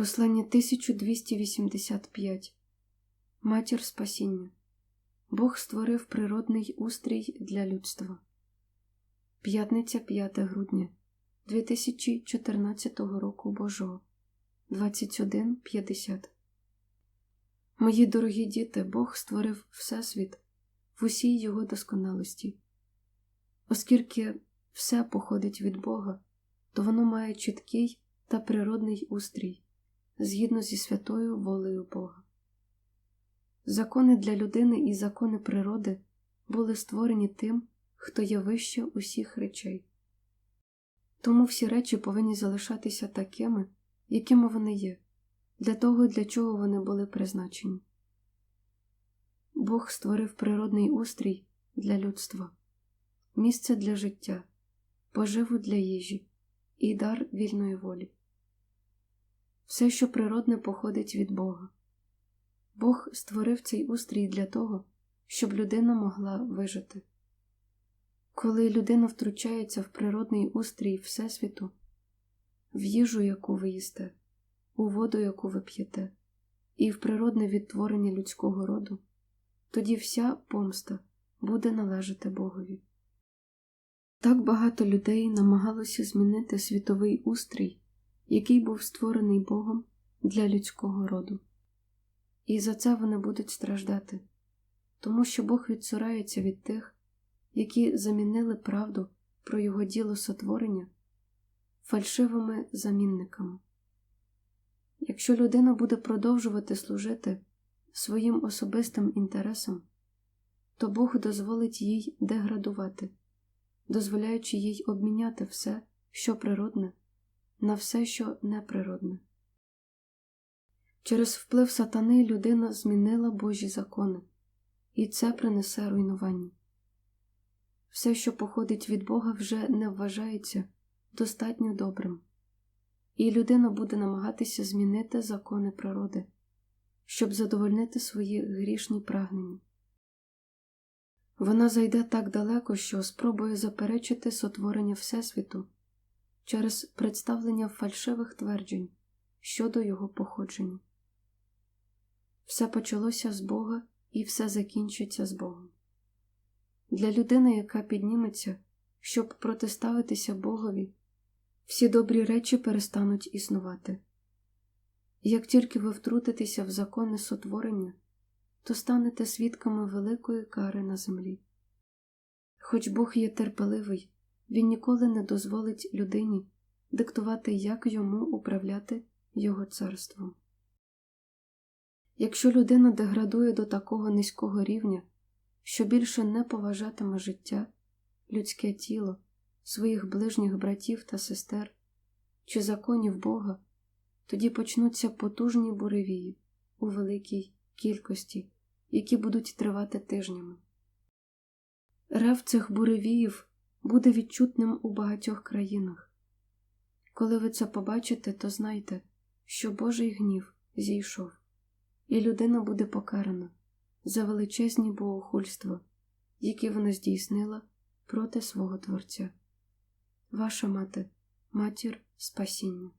Послання 1285 Матір Спасіння. Бог створив природний устрій для людства. П'ятниця 5 грудня 2014 року Божого 21.50 Мої дорогі діти, Бог створив Всесвіт в усій його досконалості. Оскільки все походить від Бога, то воно має чіткий та природний устрій згідно зі святою волею Бога. Закони для людини і закони природи були створені тим, хто є вище усіх речей. Тому всі речі повинні залишатися такими, якими вони є, для того, для чого вони були призначені. Бог створив природний устрій для людства, місце для життя, поживу для їжі і дар вільної волі. Все, що природне, походить від Бога. Бог створив цей устрій для того, щоб людина могла вижити. Коли людина втручається в природний устрій Всесвіту, в їжу, яку ви їсте, у воду, яку ви п'єте, і в природне відтворення людського роду, тоді вся помста буде належати Богові. Так багато людей намагалося змінити світовий устрій який був створений Богом для людського роду. І за це вони будуть страждати, тому що Бог відсурається від тих, які замінили правду про його діло сотворення фальшивими замінниками. Якщо людина буде продовжувати служити своїм особистим інтересам, то Бог дозволить їй деградувати, дозволяючи їй обміняти все, що природне, на все, що неприродне. Через вплив сатани людина змінила Божі закони, і це принесе руйнування. Все, що походить від Бога, вже не вважається достатньо добрим, і людина буде намагатися змінити закони природи, щоб задовольнити свої грішні прагнення. Вона зайде так далеко, що спробує заперечити сотворення Всесвіту через представлення фальшивих тверджень щодо його походження. Все почалося з Бога і все закінчиться з Богом. Для людини, яка підніметься, щоб протиставитися Богові, всі добрі речі перестануть існувати. Як тільки ви втрутитеся в закони сотворення, то станете свідками великої кари на землі. Хоч Бог є терпеливий він ніколи не дозволить людині диктувати, як йому управляти його царством. Якщо людина деградує до такого низького рівня, що більше не поважатиме життя, людське тіло, своїх ближніх братів та сестер чи законів Бога, тоді почнуться потужні буревії у великій кількості, які будуть тривати тижнями. Рев цих буревіїв буде відчутним у багатьох країнах. Коли ви це побачите, то знайте, що Божий гнів зійшов, і людина буде покарана за величезні богохульства, які вона здійснила проти свого Творця. Ваша мати, матір спасіння.